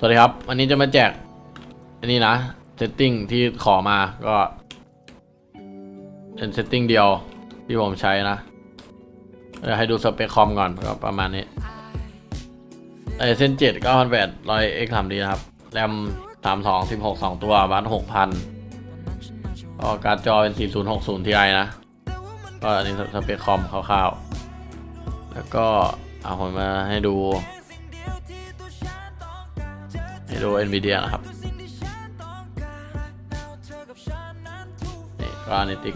สวัสดีครับ วันนี้จะมาแจก อันนี้นะเซตติ้งที่ขอมาก็ เป็นเซตติ้งเดียวที่ผมใช้นะเดี๋ยวให้ดูสเปคคอมก่อนก็ประมาณนี้ไอเส้นเจ็ดเก้าพันแปดร้อยเอ็กทำดีนะครับ แรมสามสองสิบหกสองตัวบัตหกพันก็การ์ดจอเป็นสี่ศูนย์หกศูนย์ทีไอนะ ก็อันนี้สเปคคอมคร่าวๆ แล้วก็เอาผมมาให้ดู ให้ดู NVIDIA นะครับ นี่ก็อนิติก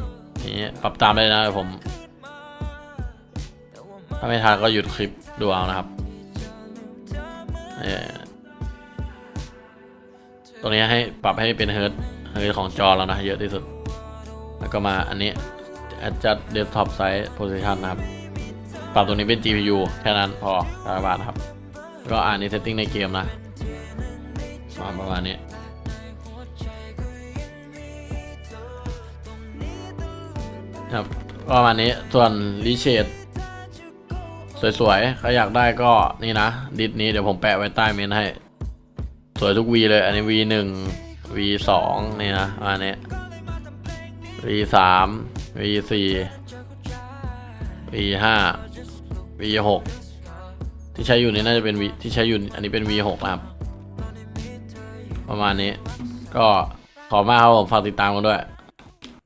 นี้ปรับตามได้นะเดี๋ยวผม ถ้าไม่ทันก็หยุดคลิปดูเอานะครับเอ่ตรงนี้ให้ปรับให้เป็นเฮิร์ตเฮิร์ตของจอแล้วนะ เยอะที่สุด แล้วก็มาอันนี้ adjust desktop size position นะครับ ปรับตรงนี้เป็น GPU แค่นั้นพอสบาทนะครับ ก็อ่านใน setting ในเกมนะ มาประมาณนี้ครับประมาณนี้ส่วนรีเชดสวยๆ ใครอยากได้ก็นี่นะ ดิสนี้เดี๋ยวผมแปะไว้ใต้เมนให้ สวยทุกวีเลย อันนี้ V หนึ่ง V สองนี่นะประมาณนี้ V สาม V สี่ V ห้า V หกที่ใช้อยู่นี่น่าจะเป็น V ที่ใช้อยู่อันนี้เป็น V หกนะครับ ประมาณนี้ ก็ขอมากครับผมฝากติดตามกันด้วย